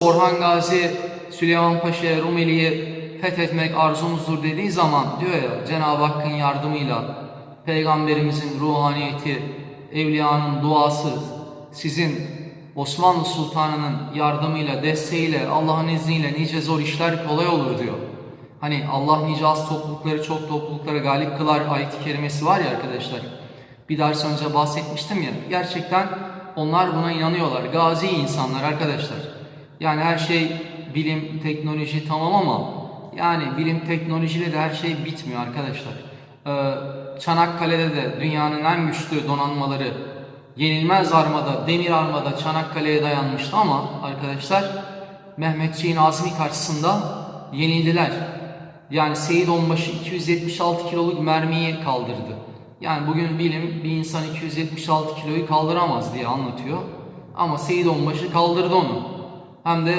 Orhan Gazi Süleyman Paşa'ya Rumeli'yi fethetmek arzumuzdur dediği zaman diyor ya Cenab-ı Hakk'ın yardımıyla Peygamberimizin ruhaniyeti, evliyanın duası, sizin Osmanlı Sultanı'nın yardımıyla, desteğiyle, Allah'ın izniyle nice zor işler kolay olur diyor. Hani Allah nice az toplulukları çok topluluklara galip kılar ayet-i kerimesi var ya arkadaşlar. Bir ders önce bahsetmiştim ya. Gerçekten onlar buna inanıyorlar. Gazi insanlar arkadaşlar. Yani her şey bilim, teknoloji tamam ama yani bilim, teknolojiyle de her şey bitmiyor arkadaşlar. Ee, Çanakkale'de de dünyanın en güçlü donanmaları yenilmez armada, demir armada Çanakkale'ye dayanmıştı ama arkadaşlar Mehmetçiğin azmi karşısında yenildiler. Yani Seyit Onbaşı 276 kiloluk mermiyi kaldırdı. Yani bugün bilim bir insan 276 kiloyu kaldıramaz diye anlatıyor. Ama Seyit Onbaşı kaldırdı onu. Hem de